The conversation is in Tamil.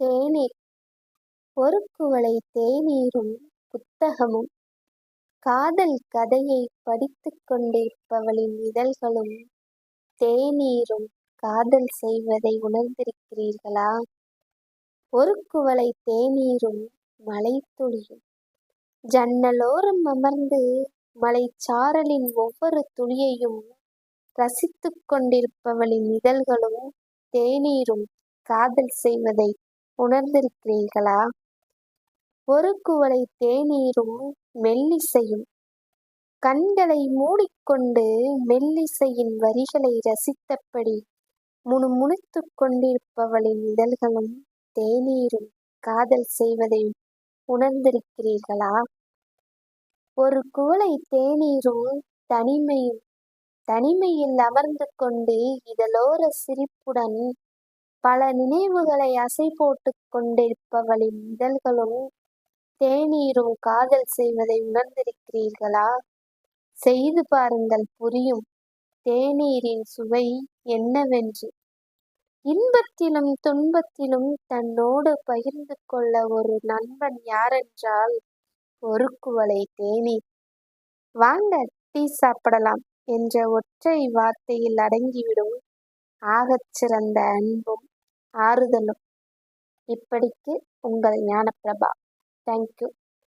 தேநீர். ஒரு குவளை தேநீரும் புத்தகமும். காதல் கதையை படித்துக் கொண்டிருப்பவளின் இதழ்களும் தேநீரும் காதல் செய்வதை உணர்ந்திருக்கிறீர்களா? ஒரு குவளை தேநீரும் மலைத்துளியும். ஜன்னலோரம் அமர்ந்து மலைச்சாரலின் ஒவ்வொரு துளியையும் ரசித்துக் கொண்டிருப்பவளின் இதழ்களும் தேநீரும் காதல் செய்வதை உணர்ந்திருக்கிறீர்களா? ஒரு குவளை தேநீரும் மெல்லிசையும் கண்களை மூடிக்கொண்டு மெல்லிசையின் வரிகளை ரசித்தபடி முணுமுணுத்துக் கொண்டிருப்பவளின் இதழ்களும் தேநீரும் காதல் செய்வதை உணர்ந்திருக்கிறீர்களா? ஒரு குவளை தேநீரும் தனிமையும் தனிமையில் அமர்ந்து கொண்டு இதழோர சிரிப்புடன் பல நினைவுகளை அசை போட்டுக் கொண்டிருப்பவளின் இதழ்களும் தேநீரும் காதல் செய்வதை உணர்ந்திருக்கிறீர்களா? செய்து பாருங்கள் புரியும். தேநீரின் சுவை என்னவென்று. இன்பத்திலும் துன்பத்திலும் தன்னோடு பகிர்ந்து கொள்ள ஒரு நண்பன் யாரென்றால் ஒரு குவளை தேநீர். வாங்க டீ சாப்பிடலாம் என்ற ஒற்றை வார்த்தையில் அடங்கிவிடும் ஆகச் சிறந்த அன்பும் ஆறுதலும். இப்படிக்கு உங்கள் ஞானப்பிரபா. தேங்க்யூ